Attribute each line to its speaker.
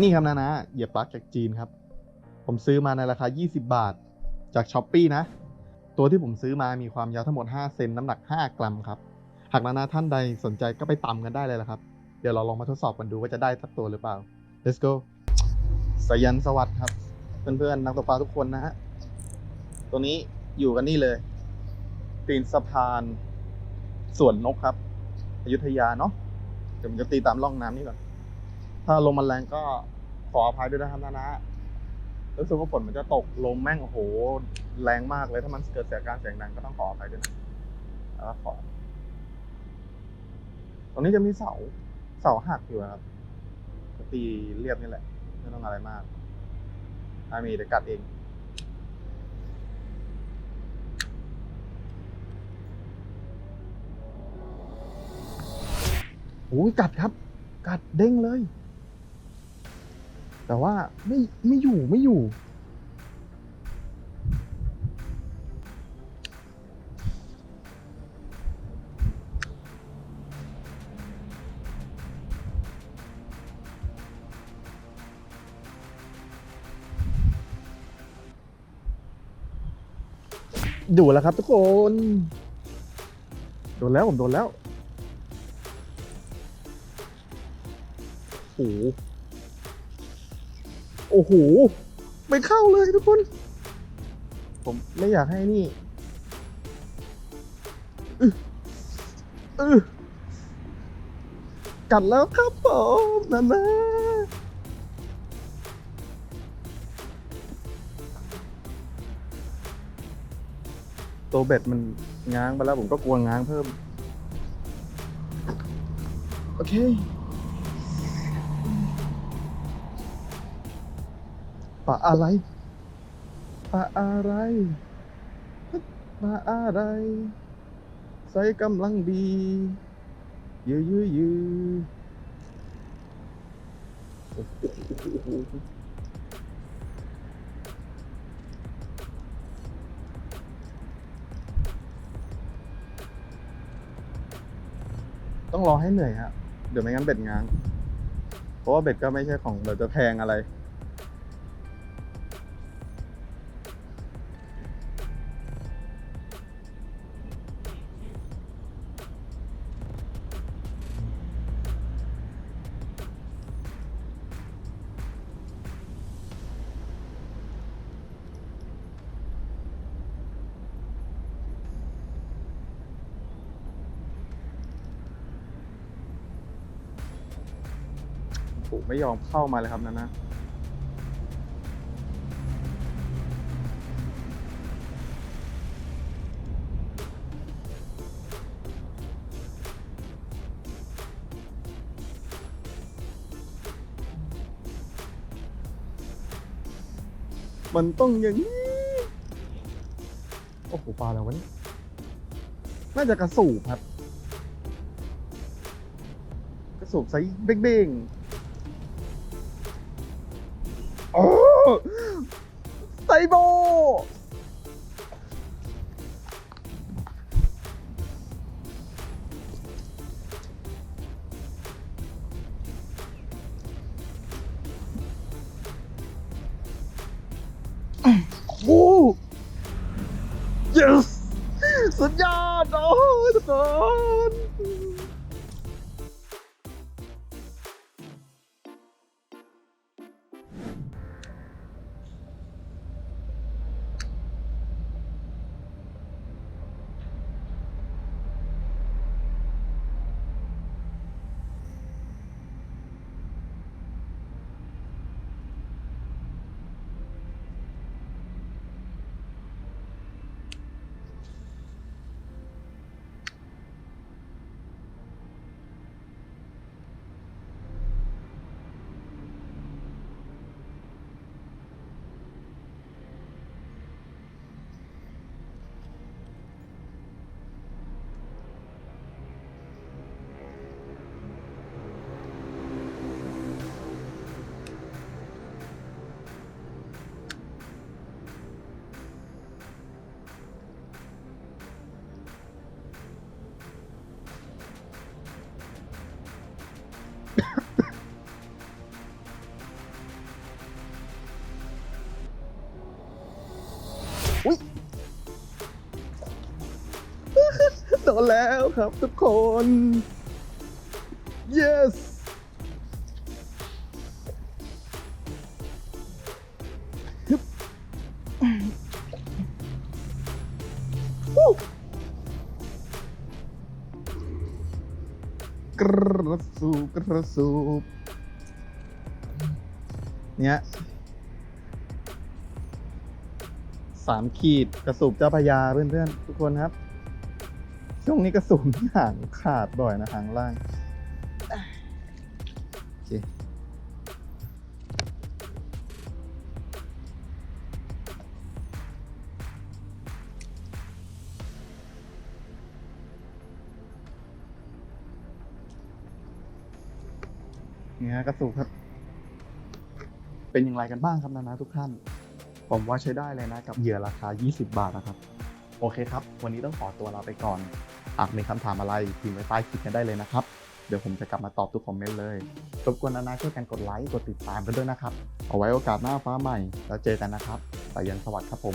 Speaker 1: นี่ครับนะนะเหยียบปลั๊กจากจีนครับ ผมซื้อมาในราคา 20 บาท จากช้อปปีนะ ตัวที่ผมซื้อมามีความยาวทั้งหมด 5 เซนน้ำหนัก 5 กรัมครับ หากนานาท่านใดสนใจก็ไปตำกันได้เลยละครับ เดี๋ยวเราลองมาทดสอบกันดูว่าจะได้สักตัวหรือเปล่า let's go สยันสวัสดิ์ครับ เพื่อนๆนักตกปลาทุกคนนะฮะ ตัวนี้อยู่กันนี่เลยตีนสะพานสวนนกครับอยุธยาเนาะเดี๋ยวผมจะตีตามร่องน้ำนี่ก่อน ถ้าลมมันแรงก็ขออภัยด้วยนะครับนะนะรู้สึกว่าฝนมันจะตกลมแม่งโอ้โหแรงมากเลยถ้ามันเกิดเสียการเสียงดังก็ต้องขออภัยด้วยนะแล้วขอตรงนี้จะมีเสาเสาหักอยู่ครับตีเรียบนี่แหละไม่ต้องอะไรมากถ้ามีเดี๋ยวกัดเองโอ้ยกัดครับ กัดเด้งเลย แต่ว่าไม่ไม่อยู่ไม่อยู่ ดูแล้วครับทุกคน โดนแล้วผมโดนแล้วโอ้ โอ้โห ไม่เข้าเลยทุกคน ผมไม่อยากให้นี่อึอึกัดแล้วครับผมนั่นนะตัวเบ็ดมันง้างไปแล้วผมก็กลัวง้างเพิ่ม โอเค ปลาอะไรปลาอะไรปลาอะไรใส่กำลังดียืยืยืต้องรอให้เหนื่อยฮะ เดี๋ยวไม่งั้นเบ็ดง้าง เพราะว่าเบ็ดก็ไม่ใช่ของเราจะแทงอะไร โอ้ไม่ยอมเข้ามาเลยครับนั่นนะมันต้องอย่างนี้ โอ้โหปลาอะไรวะเนี่ยน่าจะกระสูบครับ กระสูบไซส์เบ้งๆ โอ้ไซ นแล้วครับทุกคน yes กระสูบกระสูบเนี่ยสามขีดกระสูบเจ้าพยาเพื่อนๆ ทุกคนครับ ช่วงนี้กระสูบที่ห่างขาดบ่อยนะทางล่างโอเคนี่ฮะกระสูบครับ เป็นอย่างไรกันบ้างครับนานาทุกท่าน ผมว่าใช้ได้เลยนะกับเหยื่อราคา 20 บาทนะครับ โอเคครับ วันนี้ต้องขอตัวลาไปก่อน หากมีคำถามอะไรพิมพ์ไว้ใต้คลิปกันได้เลยนะครับ เดี๋ยวผมจะกลับมาตอบทุกคอมเมนต์เลยรบกวนนานาช่วยกันกดไลค์กดติดตามกันด้วยนะครับ เอาไว้โอกาสหน้าฟ้าใหม่ แล้วเจอกันนะครับแต่ยันสวัสดีครับผม